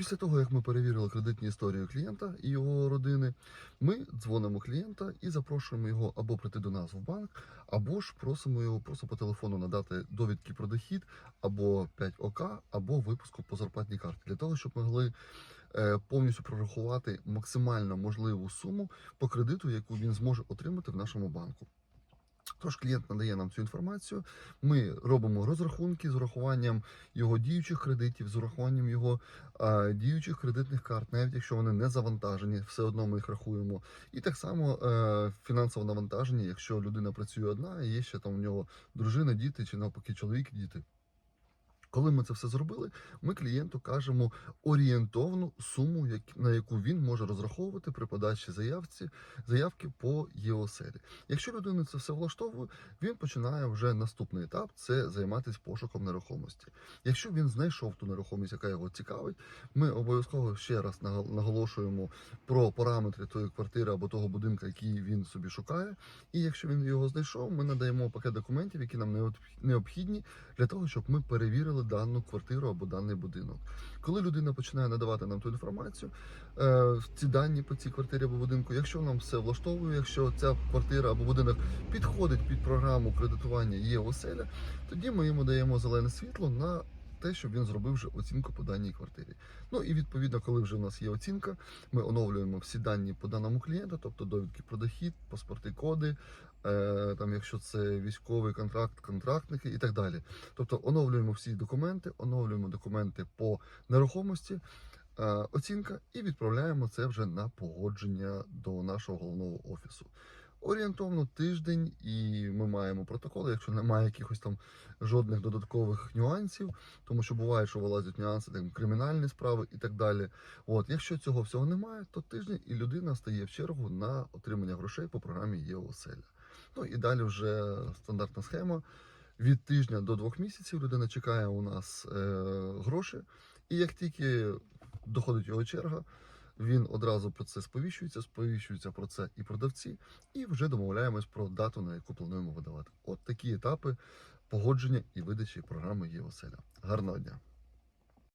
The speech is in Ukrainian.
Після того, як ми перевірили кредитні історії клієнта і його родини, ми дзвонимо клієнта і запрошуємо його або прийти до нас в банк, або ж просимо його просто по телефону надати довідки про дохід, або 5 ОК, або випуску по зарплатній карті, для того, щоб могли е, повністю прорахувати максимально можливу суму по кредиту, яку він зможе отримати в нашому банку. Тож клієнт надає нам цю інформацію. Ми робимо розрахунки з урахуванням його діючих кредитів, з урахуванням його а, діючих кредитних карт, навіть якщо вони не завантажені, все одно ми їх рахуємо. І так само е, фінансово навантаження, якщо людина працює одна, і є ще там у нього дружина, діти чи навпаки чоловік діти. Коли ми це все зробили, ми клієнту кажемо орієнтовну суму, на яку він може розраховувати при подачі заявці, заявки по ЄОСЕЛі. Якщо людину це все влаштовує, він починає вже наступний етап це займатися пошуком нерухомості. Якщо він знайшов ту нерухомість, яка його цікавить, ми обов'язково ще раз нагол- наголошуємо про параметри тої квартири або того будинку, який він собі шукає. І якщо він його знайшов, ми надаємо пакет документів, які нам необхідні для того, щоб ми перевірили дану квартиру або даний будинок. Коли людина починає надавати нам ту інформацію, е, ці дані по цій квартирі або будинку, якщо нам все влаштовує, якщо ця квартира або будинок підходить під програму кредитування є оселя, тоді ми йому даємо зелене світло на те, щоб він зробив вже оцінку по даній квартирі. Ну і відповідно, коли вже в нас є оцінка, ми оновлюємо всі дані по даному клієнту, тобто довідки про дохід, паспорти, коди, е, там, якщо це військовий контракт, контрактники і так далі. Тобто оновлюємо всі документи, оновлюємо документи по нерухомості, е, оцінка, і відправляємо це вже на погодження до нашого головного офісу. Орієнтовно тиждень, і ми маємо протоколи, якщо немає якихось там жодних додаткових нюансів, тому що буває, що вилазять нюанси, там кримінальні справи і так далі. От, якщо цього всього немає, то тиждень і людина стає в чергу на отримання грошей по програмі ЄОСЕЛЯ. Ну і далі вже стандартна схема. Від тижня до двох місяців людина чекає у нас е, гроші, і як тільки доходить його черга, він одразу про це сповіщується, сповіщується про це і продавці, і вже домовляємось про дату, на яку плануємо видавати. От такі етапи погодження і видачі програми ЄОСЕЛЯ. Гарного дня!